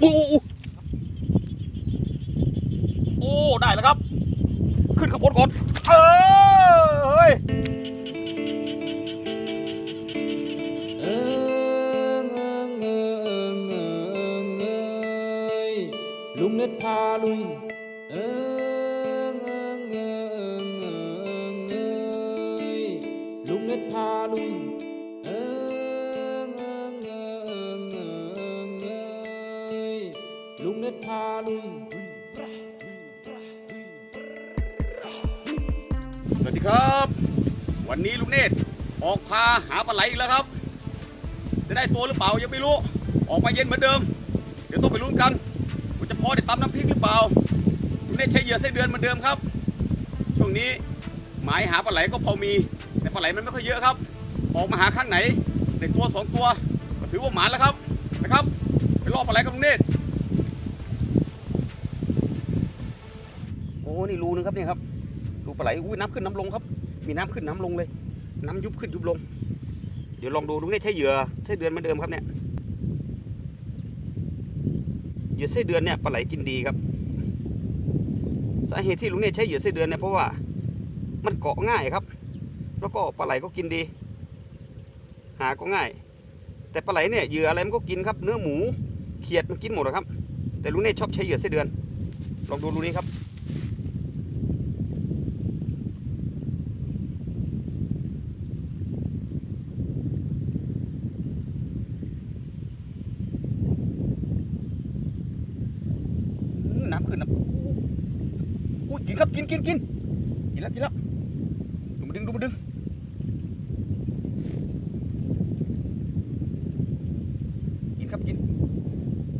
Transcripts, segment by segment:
โอ้โหโอ้ได้แล้วครับ ขึ้นข้างบนก่อนเออเฮ้ยเอิงเอิงเอิงเอิงเอยลุงเน็ตพาลุย ลุงเน็ตพาลุยสวัสดีครับ วันนี้ลุงเนตรออกพาหาปลาไหลอีกแล้วครับ จะได้ตัวหรือเปล่ายังไม่รู้ ออกมาเย็นเหมือนเดิม เดี๋ยวต้องไปลุ้นกันว่าจะพอได้ตำน้ำพริกหรือเปล่าลุงเนตรใช้เหยื่อไส้เดือนเหมือนเดิมครับ ช่วงนี้หมายหาปลาไหลก็พอมี แต่ปลาไหลมันไม่ค่อยเยอะครับ ออกมาหาข้างไหนได้ตัวสองตัวก็ถือว่าหมานแล้วครับนะครับไปรอบปลาไหลกับลุงเนตร อ้นี่รูนึงครับเนี่ยครับดูปลาไหลอุ้ยน้ำขึ้นน้ำลงครับ มีน้ำขึ้นน้ำลงเลย น้ำยุบขึ้นยุบลง เดี๋ยวลองดูลุงนี่ใช้เหยื่อไส้เดือนเหมือนเดิมครับเนี่ยเหยื่อไส้เดือนเนี่ยปลาไหลกินดีครับ สาเหตุที่ลุงเนี่ยใช้เหยื่อไส้เดือนเนี่ยเพราะว่ามันเกาะง่ายครับ แล้วก็ปลาไหลก็กินดี หาก็ง่าย แต่ปลาไหลเนี่ยเหยื่ออะไรมันก็กินครับ เนื้อหมูเขียดมันกินหมดนะครับ แต่ลุงเนี่ยชอบใช้เหยื่อไส้เดือน ลองดูรูนี้ครับ อื้อน้ำขึ้นนะอู้กินครั บกินกินกินกินแล้วกินแล้วดูมาดึงดูมาดึงกินครับกิน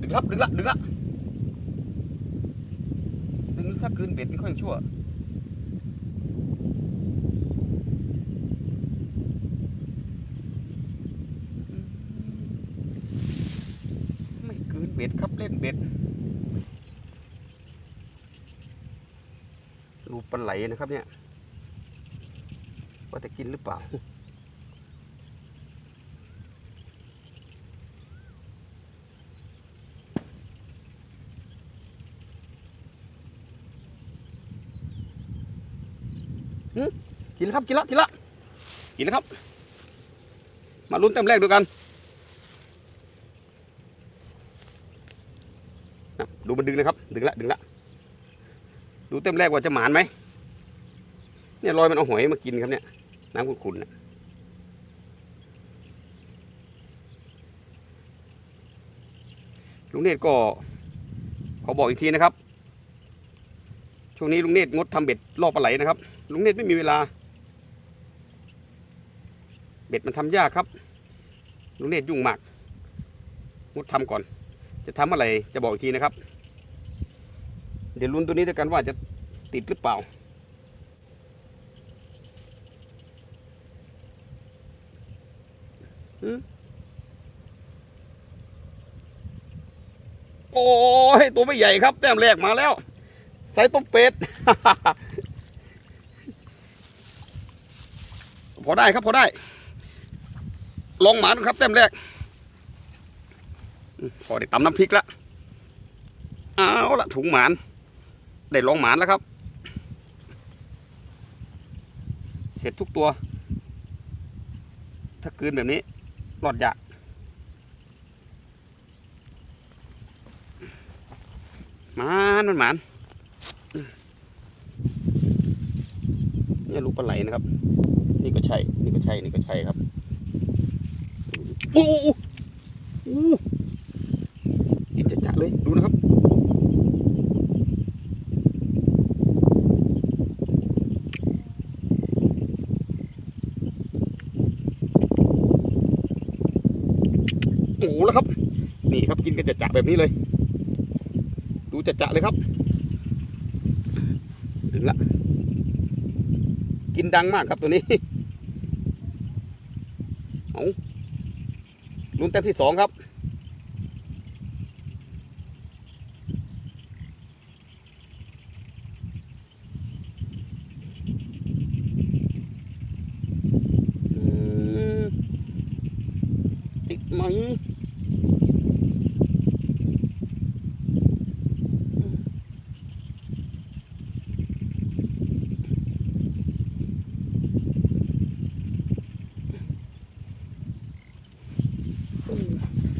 ดึงครับดึงละดึงละดึงถ้าคืนเบ็ดไม่ค่อยชั่วไม่คืนเบ็ดครับเล่นเบ็ด รูปปลา ไหลนะครับเนี่ยว่าจะกินหรือเปล่าหืมกินแล้วครับ กินแล้วกินแล้วกินแล้วครับ มาลุ้นเต็มแรกด้วยกันดูมันดึงนะครับ ดึงละดึงละดูเต็มแรกว่าจะหมานไหม เนี่ยรอยมันเอาหอยมากินครับเนี่ย น้ำขุ่นๆน่ะลุงเนตรก็ขอบอกอีกทีนะครับ ช่วงนี้ลุงเนตรงดทำเบ็ดล่อปลาไหลนะครับ ลุงเนตรไม่มีเวลา เบ็ดมันทำยากครับ ลุงเนตรยุ่งมาก งดทำก่อน จะทำอะไรจะบอกอีกทีนะครับ เดี๋ยวลุ้นตัวนี้ด้วยกันว่าจะติดหรือเปล่า หืม โอ้ยตัวไม่ใหญ่ครับ แต้มแรกมาแล้วใส่ต้มเป็ดพอได้ครับพอได้ ลองหมาดูครับ แต้มแรก พอได้ตำน้ำพริกละเอาละถุงหมานได้ลองหมานแล้วครับ เสร็จทุกตัว ถ้าคืนแบบนี้ หลอดยากหมานมันหมานเนี่ยลูกปลาไหลนะครับ นี่ก็ใช่ นี่ก็ใช่ นี่ก็ใช่ครับอู้อู้โหกินจะจะๆเลย ดูนะครับ โอ้โหแล้วครับ นี่ครับกินกันจะจะแบบนี้เลย ดูจะจะเลยครับ ถึงละ กินดังมากครับตัวนี้เอาลุ้นแต้มที่สองครับ ไหม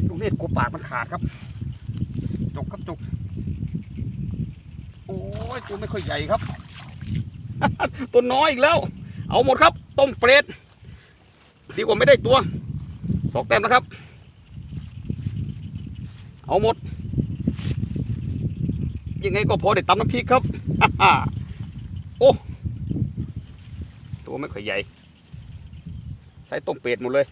ลูกเล็ดกูปากมันขาดครับจกครับจกโอ้ยตัวไม่ค่อยใหญ่ครับ ตัวน้อยอีกแล้ว เอาหมดครับ ต้มเปรตดีกว่าไม่ได้ตัว สองแต้มนะครับ เอาหมด ยังไงก็พอได้ตำน้ำพริกครับ โอ้ตัวไม่ค่อยใหญ่ ใส่ต้มเป็ดหมดเลย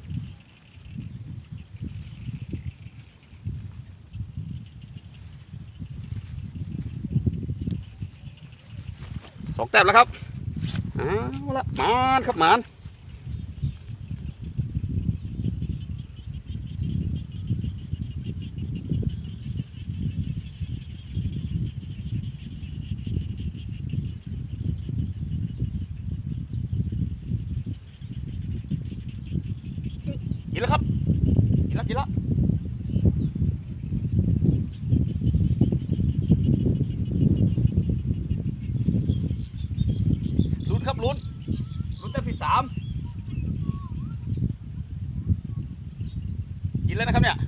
สองแต้มแล้วครับ เอาละมานครับมานกินแล้วครับ กินแล้วกินแล้วลุ้นครับลุ้นลุ้นแต้มที่สามกินแล้วนะครับเนี่ย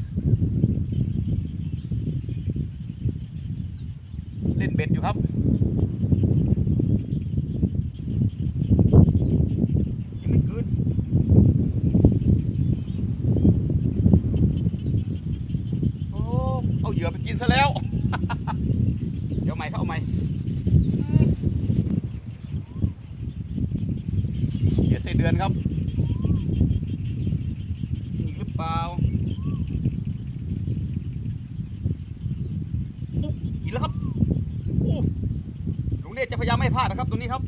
เล่นเบ็ดอยู่ครับยังไม่คืนโอ้เอาเหยื่อไปกินซะแล้ว เดี๋ยวใหม่เขาเอาใหม่เหยื่อไส้เดือน ครับกินหรือเปล่าอุ๊ยกินแล้วครับอู้ลุงเนตรจะพยายามไม่พลาดนะครับตัวนี้ครับ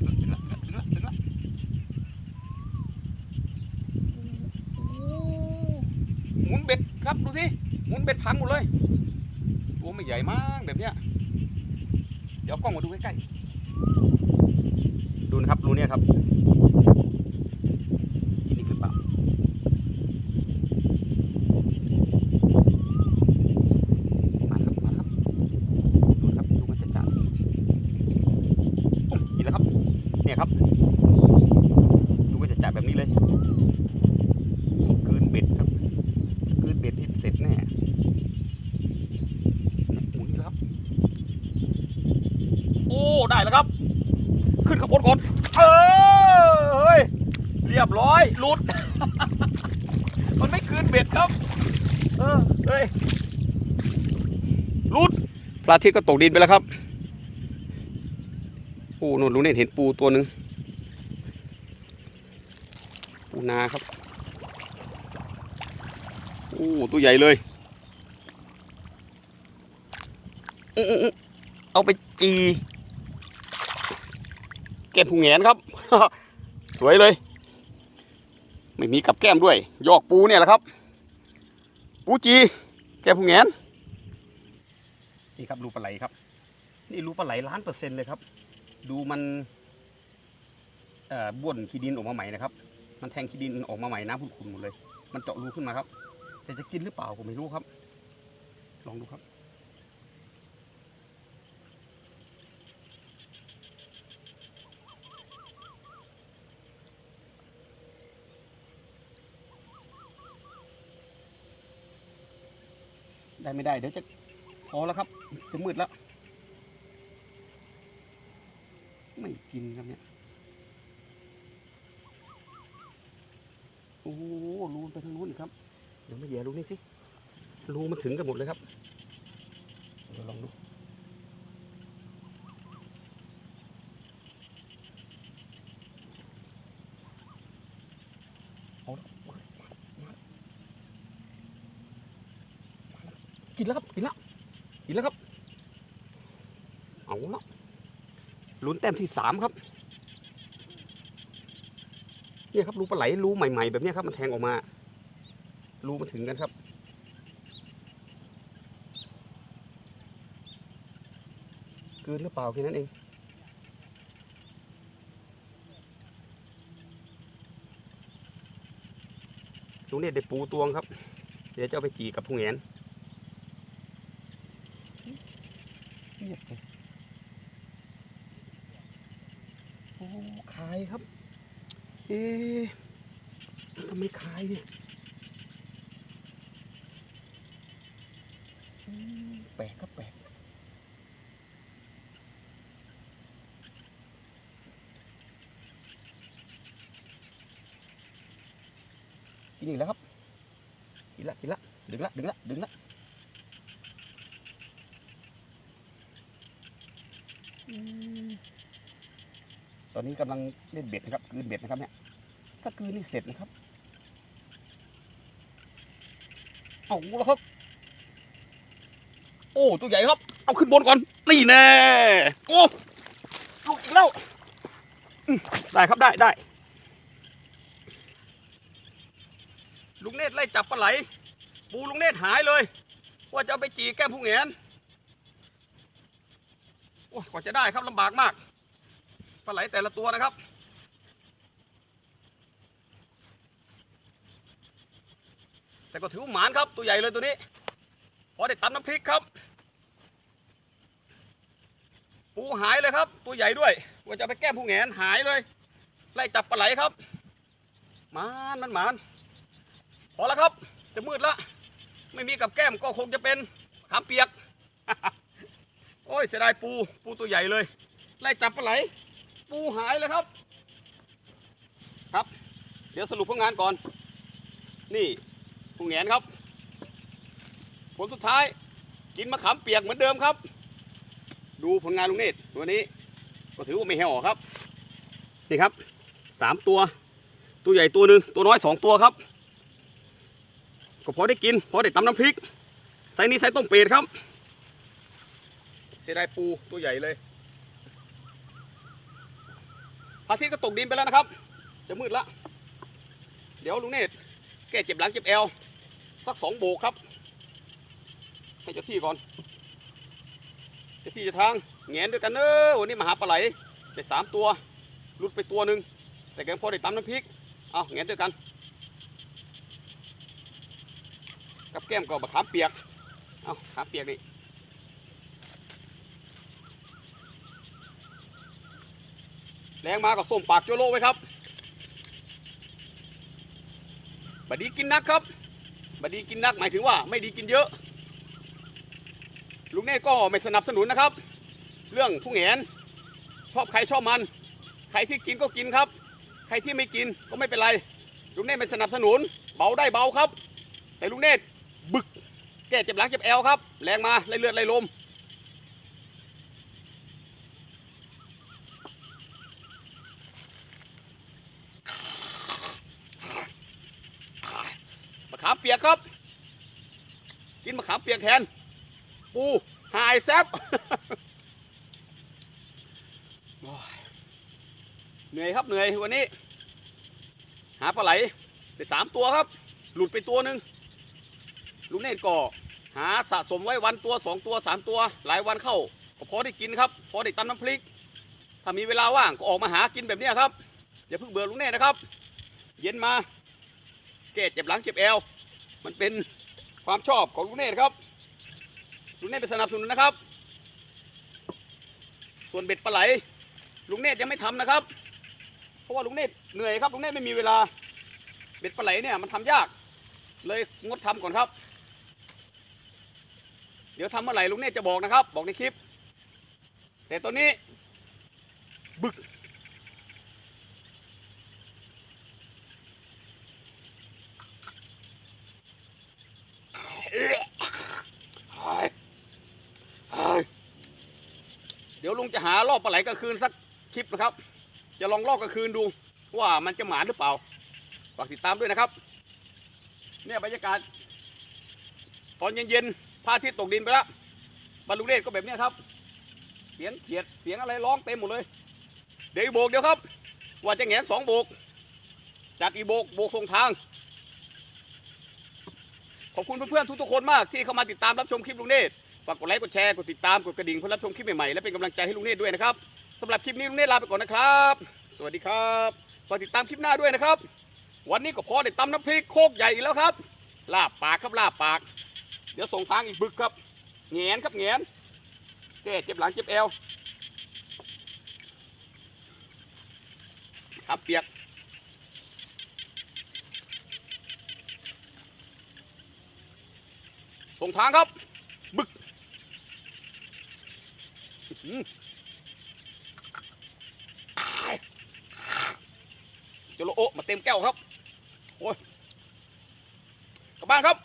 ถึงแล้วถึงแล้วถึงแล้วโอ้หมุนเบ็ดครับดูสิหมุนเบ็ดพังหมดเลยตัวไม่ใหญ่มากแบบเนี้ยเดี๋ยวกล้องมาดูใกล้ๆ ดูนะครับรูเนี่ยครับกินอีกหรือเปล่า มาครับ มาครับ ดูนะครับ ดูมันจะจัดอุ๊ยกินแล้วครับ เนี่ยครับ ดูมันจะจัดแบบนี้เลยกลืนเบ็ดครับกลืนเบ็ดที่เสร็จแน่หมุนแล้วครับ โอ้ ได้แล้วครับ ขึ้ นข้างบนก่อนเออเฮ้ยเรียบร้อยหลุด มันไม่คืนเบ็ดครับ เออเฮ้ยหลุดพระอาทิตย์ก็ตกดินไปแล้วครับโอ้โนู่นลุงเนี่ยเห็นปูตัวหนึ่งปูนาครับโอ้ตัวใหญ่เลยอื้ออื้ออื้อเอาไปจี ก้มผูแงนครับ สวยเลย ไม่มีกับแก้มด้วย ยอกปูเนี่ยแหละครับ ปูจี แก้มผูแงนนี่ครับรูปลาไหลครับ นี่รูปลาไหลล้านเปอร์เซ็นต์เลยครับ ดูมันเอ่อบ้วนขี้ดินออกมาใหม่นะครับ มันแทงขี้ดินออกมาใหม่น้ำขุ่นๆหมดเลย มันเจาะรูขึ้นมาครับ แต่จะกินหรือเปล่าผมไม่รู้ครับ ลองดูครับ ได้ไม่ได้เดี๋ยวจะพอแล้วครับ จะมืดแล้ว ไม่กินครับเนี่ย โอ้โหรูมันไปทางนู้นอีกครับ เดี๋ยวมาแย่รูนี่สิรูมันถึงกันหมดเลยครับ เดี๋ยวลองดู เอาละมามามา กินแล้วครับกินแล้วกินแล้วครับ เอาละลุ้นแต้มที่สามครับเนี่ยครับรูปลาไหลรูใหม่ ๆ แบบนี้ครับมันแทงออกมารูมันถึงกันครับ เกินหรือเปล่าแค่นั้นเองลุงเนี่ยได้ปูตวงครับ เดี๋ยวจะเอาไปจีกับพุงแหนียกเลยโอ้ขายครับ เอ๊ทำไมขายเนี่ยแปลกก็แปลกกินอีกแล้วครับกินละกินละดึงละดึงละดึงละ ตอนนี้กำลังเล่นเบ็ดนะครับกืนเบ็ดนะครับเนี่ย ถ้ากืนนี่เสร็จนะครับเอาแล้วครับ โอ้ตัวใหญ่ครับ เอาขึ้นบนก่อนนี่แน่โอ้ลูกอีกแล้วได้ครับได้ได้ลุงเนตรไล่จับปลาไหล ปูลุงเนตรหายเลย ว่าจะไปจีแก้มผู้เหงน โอ้กว่าจะได้ครับลำบากมากปลาไหลแต่ละตัวนะครับ แต่ก็ถือหมานครับตัวใหญ่เลยตัวนี้ พอได้ตำน้ำพริกครับ ปูหายเลยครับ ตัวใหญ่ด้วยว่าจะไปแก้มผู้แงนหายเลย ไล่จับปลาไหลครับหมานมันหมานพอแล้วครับ จะมืดละ ไม่มีกับแก้มก็คงจะเป็นขามเปียก โอ้ยเสียดายปูปูตัวใหญ่เลย ไล่จับปลาไหล ปูหายเลยครับ ครับ เดี๋ยวสรุปผลงานก่อน นี่ผู้แงนครับ ผลสุดท้ายกินมะขามเปียกเหมือนเดิมครับ ดูผลงานลุงเนตรวันนี้ ก็ถือว่าไม่แห่อครับ นี่ครับสามตัว ตัวใหญ่ตัวหนึ่งตัวน้อยสองตัวครับ ก็พอได้กิน พอได้ตำน้ำพริกไซส์นี้ไซส์ต้มเป็ดครับ สียดายปูตัวใหญ่เลยพระอาทิตย์ก็ตกดินไปแล้วนะครับ จะมืดละ เดี๋ยวลุงเนตแก้เจ็บหลังเจ็บเอว สักสองโบกครับ ให้เจ้าที่ก่อน เจ้าที่จะทางแงนด้วยกันเนอะวันนี้มาหาปลาไหลได้สามตัวหลุดไปตัวหนึ่งแต่แกงพอได้ตำน้ำพริก เอาแงนด้วยกัน กับแก้มก็บะขามเปียก เอาขามเปียกนี่ แรงมาก็ส้มปากโจโลไว้ครับบดีกินนักครับบดีกินนักหมายถึงว่าไม่ดีกินเยอะ ลุงเน่ก็ไม่สนับสนุนนะครับ เรื่องผู้แหงนชอบใครชอบมัน ใครที่กินก็กินครับ ใครที่ไม่กินก็ไม่เป็นไร ลุงเน่ไม่สนับสนุน เบาได้เบาครับ แต่ลุงเน่บึกแก้เจ็บหลังเจ็บแอวครับ แรงมาไล่เลือดไล่ลม มะขามเปียกครับ กินมะขามเปียกแทน ปูหายแซบเหนื่อยครับเหนื่อยวันนี้ หาปลาไหลไปสามตัวครับ หลุดไปตัวหนึ่งลุงเนตรก็หาสะสมไว้วันตัวสองตัวสามตัว หลายวันเข้าก็พอได้กินครับ พอได้ตำน้ำพริก ถ้ามีเวลาว่างก็ออกมาหากินแบบนี้ครับอย่าเพิ่งเบื่อลุงเนตรนะครับ เย็นมาแก้เจ็บหลังเจ็บแอว มันเป็นความชอบของลุงเนตครับลุงเนตรเป็นสนับสนุนนะครับ ส่วนเบ็ดปลาไหลลุงเนตยังไม่ทำนะครับ เพราะว่าลุงเนตเหนื่อยครับลุงเนตไม่มีเวลาเบ็ดปลาไหลเนี่ยมันทำยาก เลยงดทำก่อนครับ เดี๋ยวทำเมื่อไหร่ลุงเนตจะบอกนะครับ บอกในคลิป แต่ตอนนี้บึก เดี๋ยวลุงจะหารอบปลาไหลกลางคืนสักคลิปนะครับ จะลองรอบกลางคืนดู ว่ามันจะหมานหรือเปล่าฝากติดตามด้วยนะครับ เนี่ยบรรยากาศ ตอนเย็นๆพระอาทิตย์ตกดินไปแล้วบรรลุเดชก็แบบนี้ครับ เสียงเขียดเสียงอะไรร้องเต็มหมดเลย เดี๋ยวอีโบกเดี๋ยวครับ ว่าจะแงนสองโบกจัดอีโบกโบกส่งทาง ขอบคุณเพื่อนๆทุกๆคนมากที่เข้ามาติดตามรับชมคลิปลุงเนตรฝากกดไลค์กดแชร์กดติดตามกดกระดิ่งเพื่อรับชมคลิปใหม่ๆและเป็นกำลังใจให้ลุงเนตรด้วยนะครับสำหรับคลิปนี้ลุงเนตรลาไปก่อนนะครับ สวัสดีครับฝากติดตามคลิปหน้าด้วยนะครับ วันนี้ก็พอได้ตำน้ำพริกโคกใหญ่อีกแล้วครับ ลาบปากครับลาบปาก เดี๋ยวส่งทางอีกบึกครับแงนครับแงนแก้เจ็บหลังเจ็บเอวครับเปียก ส่งทางครับ บึกจะโลโอมาเต็มแก้วครับ โอ้ยกลับบ้านครับ